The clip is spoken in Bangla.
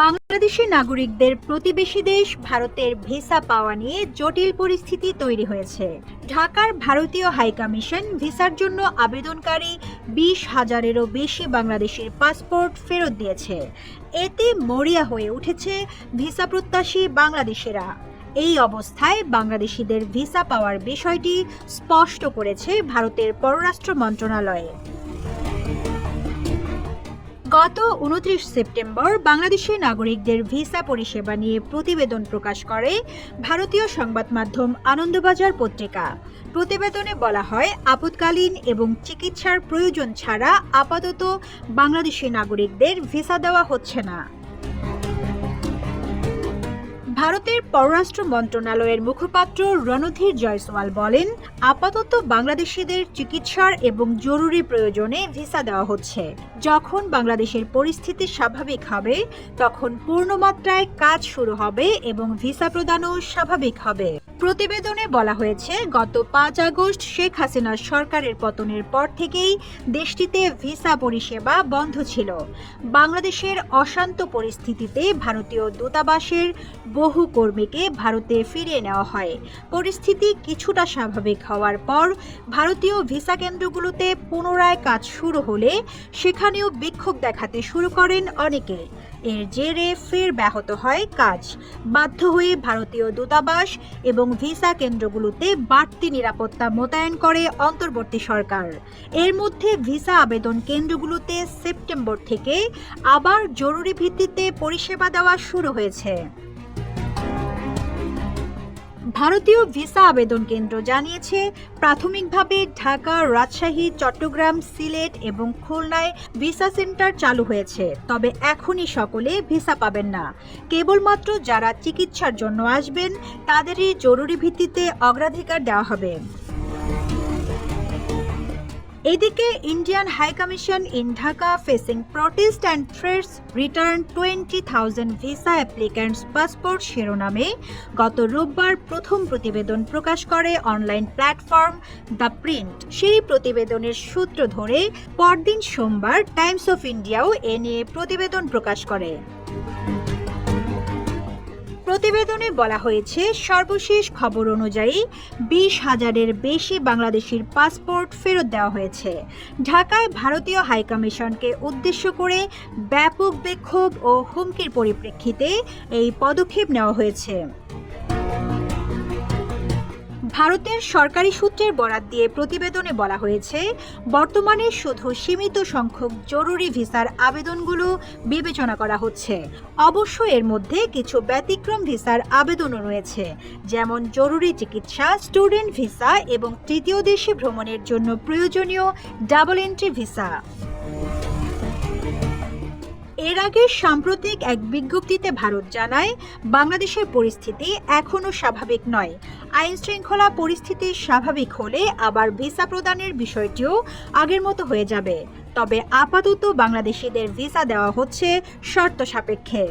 বাংলাদেশি নাগরিকদের প্রতিবেশী দেশ ভারতের ভিসা পাওয়া নিয়ে জটিল পরিস্থিতি তৈরি হয়েছে। ঢাকার ভারতীয় হাইকমিশন ভিসার জন্য আবেদনকারী বিশ হাজারেরও বেশি বাংলাদেশের পাসপোর্ট ফেরত দিয়েছে। এতে মরিয়া হয়ে উঠেছে ভিসা প্রত্যাশী বাংলাদেশিরা। এই অবস্থায় বাংলাদেশিদের ভিসা পাওয়ার বিষয়টি স্পষ্ট করেছে ভারতের পররাষ্ট্র মন্ত্রণালয়। গত উনত্রিশ সেপ্টেম্বর বাংলাদেশের নাগরিকদের ভিসা পরিষেবা নিয়ে প্রতিবেদন প্রকাশ করে ভারতীয় সংবাদ মাধ্যম আনন্দবাজার পত্রিকা। প্রতিবেদনে বলা হয়, আপৎকালীন এবং চিকিৎসার প্রয়োজন ছাড়া আপাতত বাংলাদেশি নাগরিকদের ভিসা দেওয়া হচ্ছে না। ভারতের পররাষ্ট্র মন্ত্রণালয়ের মুখপাত্র রণধীর জয়সওয়াল বলেন, আপাতত বাংলাদেশিদের চিকিৎসার এবং জরুরি প্রয়োজনে ভিসা দেওয়া হচ্ছে। যখন বাংলাদেশের পরিস্থিতি স্বাভাবিক হবে, তখন পূর্ণমাত্রায় কাজ শুরু হবে এবং ভিসা প্রদানও স্বাভাবিক হবে। প্রতিবেদনে বলা হয়েছে, গত পাঁচ আগস্ট শেখ হাসিনার সরকারের পতনের পর থেকেই দেশটিতে ভিসা পরিষেবা বন্ধ ছিল। বাংলাদেশের অশান্ত পরিস্থিতিতে ভারতীয় দূতাবাসের বহু কর্মীকে ভারতে ফিরিয়ে নেওয়া হয়। পরিস্থিতি কিছুটা স্বাভাবিক হওয়ার পর ভারতীয় ভিসা কেন্দ্রগুলোতে পুনরায় কাজ শুরু হলে সেখানেও বিক্ষোভ দেখাতে শুরু করেন অনেকে। এর জেরে ফের ব্যাহত হয় কাজ। বাধ্য হয়ে ভারতীয় দূতাবাস এবং ভিসা কেন্দ্রগুলোতে বাড়তি নিরাপত্তা মোতায়েন করে অন্তর্বর্তী সরকার। এর মধ্যে ভিসা আবেদন কেন্দ্রগুলোতে সেপ্টেম্বর থেকে আবার জরুরি ভিত্তিতে পরিষেবা দেওয়া শুরু হয়েছে। ভারতীয় ভিসা আবেদন কেন্দ্র জানিয়েছে, প্রাথমিকভাবে ঢাকা, রাজশাহী, চট্টগ্রাম, সিলেট এবং খুলনায় ভিসা সেন্টার চালু হয়েছে। তবে এখনই সকলে ভিসা পাবেন না। কেবলমাত্র যারা চিকিৎসার জন্য আসবেন, তাদেরই জরুরি ভিত্তিতে অগ্রাধিকার দেওয়া হবে। এদিকে Indian high commission in Dhaka facing protest and threats return twenty thousand visa applicants passport শিরোনামে। গত রোববার প্রথম প্রতিবেদন প্রকাশ করে অনলাইন প্ল্যাটফর্ম দ্য প্রিন্ট সেই প্রতিবেদনের সূত্র ধরে পরদিন সোমবার টাইমস অফ ইন্ডিয়াও এ নিয়ে প্রতিবেদন প্রকাশ করে। প্রতিবেদনে বলা হয়েছে, সর্বশেষ খবর অনুযায়ী বিশ হাজারের বেশি বাংলাদেশির পাসপোর্ট ফেরত দেওয়া হয়েছে। ঢাকায় ভারতীয় হাইকমিশনকে উদ্দেশ্য করে ব্যাপক বিক্ষোভ ও হুমকির পরিপ্রেক্ষিতে এই পদক্ষেপ নেওয়া হয়েছে। ভারতের সরকারি সূত্রের বরাত দিয়ে প্রতিবেদনে বলা হয়েছে, বর্তমানে শুধু সীমিত সংখ্যক জরুরি ভিসার আবেদনগুলো বিবেচনা করা হচ্ছে। অবশ্য এর মধ্যে কিছু ব্যতিক্রম ভিসার আবেদনও রয়েছে, যেমন জরুরি চিকিৎসা, স্টুডেন্ট ভিসা এবং তৃতীয় দেশে ভ্রমণের জন্য প্রয়োজনীয় ডাবল এন্ট্রি ভিসা। এর আগে সাম্প্রতিক এক বিজ্ঞপ্তিতে ভারত জানায়, বাংলাদেশের পরিস্থিতি এখনও স্বাভাবিক নয়। আইন শৃঙ্খলা পরিস্থিতি স্বাভাবিক হলে আবার ভিসা প্রদানের বিষয়টিও আগের মতো হয়ে যাবে। তবে আপাতত বাংলাদেশিদের ভিসা দেওয়া হচ্ছে শর্ত সাপেক্ষে